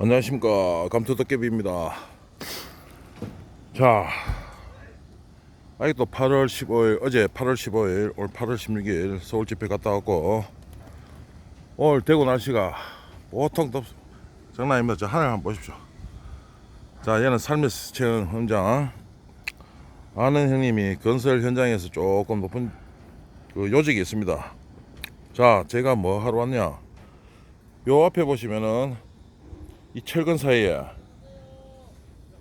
안녕하십니까. 감투도깨비입니다. 자 아직도 8월 15일 어제 8월 15일 오늘 8월 16일 서울 집회 갔다 왔고 오늘 대구 날씨가 보통 덥 장난 아닙니다. 저 하늘 한번 보십시오. 자 얘는 삶의 체험 현장. 아는 형님이 건설 현장에서 조금 높은 그 요직이 있습니다. 자 제가 뭐 하러 왔냐? 요 앞에 보시면은 이 철근 사이에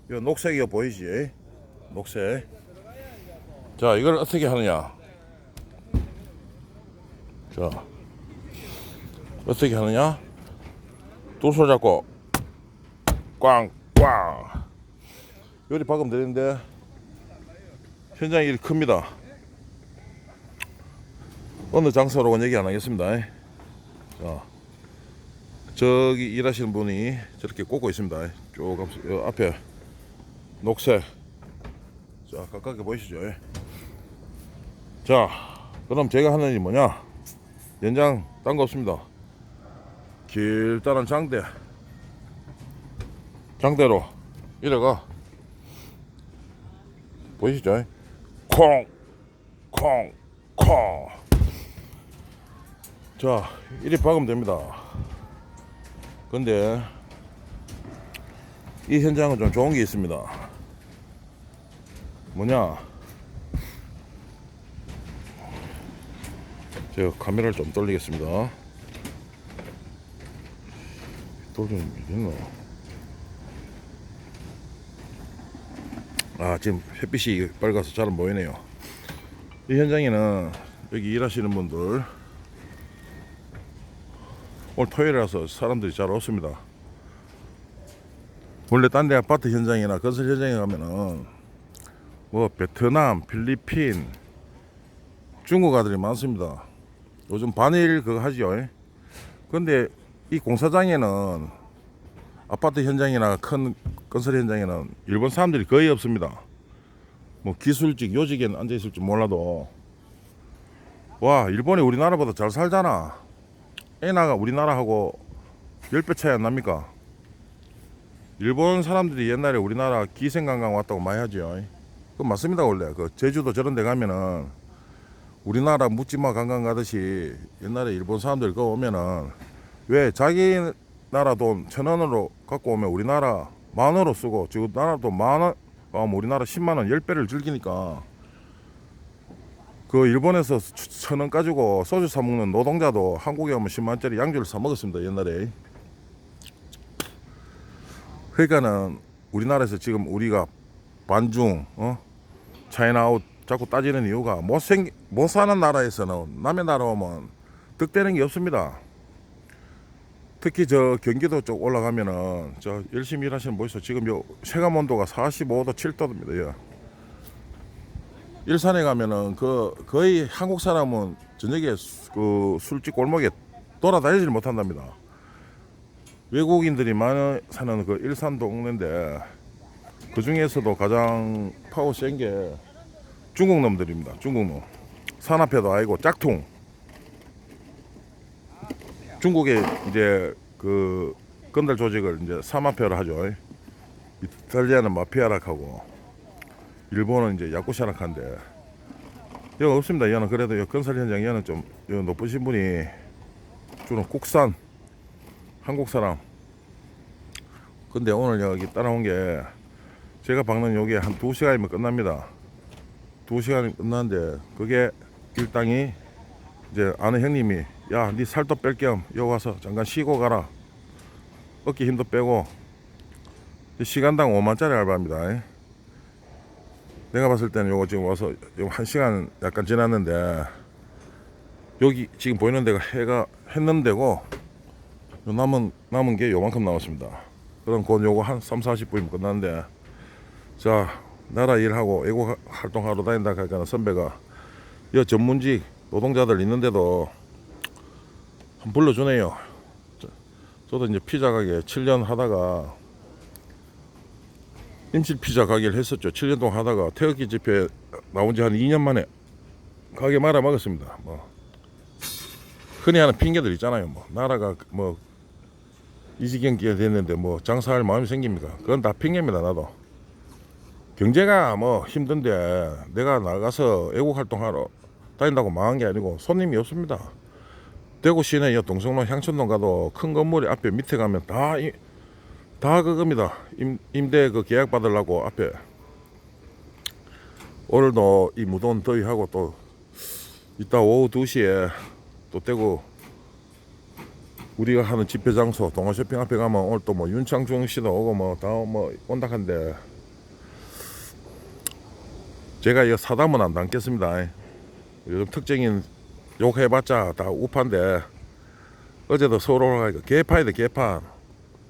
요 녹색이 보이지? 녹색. 자, 이걸 어떻게 하느냐? 자, 어떻게 하느냐? 뚜소 잡고 꽝, 꽝. 요리 박으면 되는데 현장이 이렇게 큽니다. 어느 장소로는 얘기 안 하겠습니다. 자. 저기 일하시는 분이 저렇게 꽂고 있습니다. 쭉 앞- 요 앞에 녹색. 자 가깝게 보이시죠? 예. 자 그럼 제가 하는 일이 뭐냐? 연장 딴 거 없습니다. 길다란 장대. 장대로 이래가 보이시죠? 콩, 콩, 콩. 자, 이리 박으면 됩니다. 근데 이 현장은 좀 좋은 게 있습니다. 뭐냐? 제가 카메라를 좀 돌리겠습니다. 돌좀 있나? 아 지금 햇빛이 밝아서 잘 안 보이네요. 이 현장에는 여기 일하시는 분들 오늘 토요일이라서 사람들이 잘 없습니다. 원래 딴 데 아파트 현장이나 건설 현장에 가면은 뭐 베트남, 필리핀, 중국 아들이 많습니다. 요즘 반일 그거 하지요. 근데 이 공사장에는 아파트 현장이나 큰 건설 현장에는 일본 사람들이 거의 없습니다. 뭐 기술직, 요직에는 앉아 있을지 몰라도 와 일본이 우리나라보다 잘 살잖아. 애나가 우리나라하고 10배 차이 안 납니까? 일본 사람들이 옛날에 우리나라 기생관광 왔다고 많이 하죠. 그 맞습니다 원래. 그 제주도 저런 데 가면은 우리나라 묻지마 관광 가듯이 옛날에 일본 사람들 거 오면은 왜 자기 나라 돈 천 원으로 갖고 오면 우리나라 만 원으로 쓰고 지금 나라 돈 만원 가면 우리나라 10만 원 10배를 즐기니까 그 일본에서 천 원 가지고 소주 사 먹는 노동자도 한국에 오면 10만짜리 양주를 사 먹었습니다 옛날에 그러니까는 우리나라에서 지금 우리가 반중 어 차이나아웃 자꾸 따지는 이유가 못생 못 사는 나라에서는 남의 나라 오면 득되는 게 없습니다. 특히 저 경기도 쪽 올라가면은 저 열심히 일하시는 보이소 지금 요 체감 온도가 45도 7도입니다. 예. 일산에 가면은 그 거의 한국 사람은 저녁에 수- 그 술집 골목에 돌아다니질 못한답니다. 외국인들이 많이 사는 그 일산 동네인데 그 중에서도 가장 파워 센 게 중국 놈들입니다. 중국 놈. 산업회도 아니고 짝퉁. 중국에 이제 그 건달 조직을 이제 사마피아라 하죠. 이탈리아는 마피아락 하고 일본은 이제 한데 여기 없습니다. 얘는 그래도 여 건설 현장 얘는 좀 여 높으신 분이 주로 국산 한국 사람. 근데 오늘 여기 따라온 게 제가 박는 요게 한 2시간이면 끝납니다. 2시간이 끝났는데 그게 일당이 이제 아는 형님이 야, 네 살도 뺄 겸 여기 와서 잠깐 쉬고 가라. 어깨 힘도 빼고 이 시간당 5만짜리 알바입니다. 내가 봤을 때는 요거 지금 와서 요한 시간 약간 지났는데 여기 지금 보이는 데가 해가 했는데고 요 남은 남은 게 요만큼 남았습니다. 그럼 곧 요거 한 3, 40분이면 끝나는데 자 나라 일하고 애고 활동하러 다닌다 하니까 선배가 여 전문직 노동자들 있는데도 한 불러주네요. 저- 저도 이제 피자 가게 7년 하다가 인질 피자 가게를 했었죠. 7년 동안 하다가 태극기 집회 나온 지 한 2년 만에 가게 말아 먹었습니다. 뭐 흔히 하는 핑계들 있잖아요. 뭐 나라가 뭐 이 지경기가 됐는데 뭐 장사할 마음이 생깁니까? 그건 다 핑계입니다 나도. 경제가 뭐 힘든데 내가 나가서 애국 활동하러 다닌다고 망한 게 아니고 손님이 없습니다. 대구 시내 여 동성로 향촌동 가도 큰 건물이 앞에 밑에 가면 다, 이, 다 그겁니다. 임, 임대 그 계약 받으려고 앞에. 오늘도 이 무더운 더위하고 또 이따 오후 2시에 또 대구 우리가 하는 집회 장소 동아 쇼핑 앞에 가면 오늘 또 뭐 윤창중 씨도 오고 뭐 다 뭐 온다 한데 제가 이 사담은 안 담겠습니다. 요즘 특징인 욕 해봤자 다 우파인데 어제도 서울 올라가니까 개파이다 개파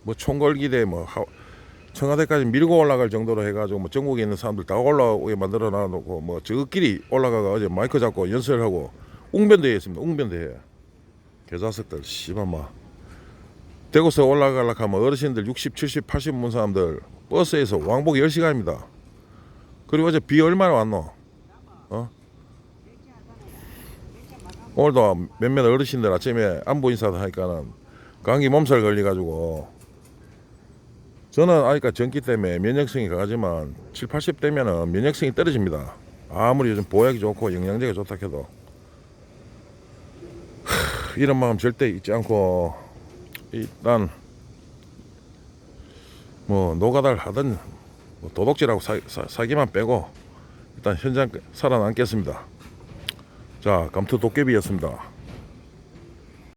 뭐 총궐기대 뭐 하- 청와대까지 밀고 올라갈 정도로 해가지고 뭐 전국에 있는 사람들 다 올라오게 만들어 놔놓고 뭐 저끼리 올라가가 어제 마이크 잡고 연설하고 웅변대회 했습니다. 웅변대회. 개자석들 씨발마. 대구서 올라가려고 하면 어르신들 60, 70, 80 분 사람들 버스에서 왕복 10시간입니다. 그리고 어제 비 얼마나 왔노? 어? 오늘도 몇몇 어르신들 아침에 안부 인사도 하니까는 감기 몸살 걸려가지고 저는 아니까 전기 때문에 면역성이 강하지만 7, 80 되면은 면역성이 떨어집니다. 아무리 요즘 보약이 좋고 영양제가 좋다 해도 하, 이런 마음 절대 잊지 않고 일단 뭐 노가다를 하든 뭐 도둑질하고 사, 사, 사기만 빼고 일단 현장 살아남겠습니다. 자 감투 도깨비였습니다.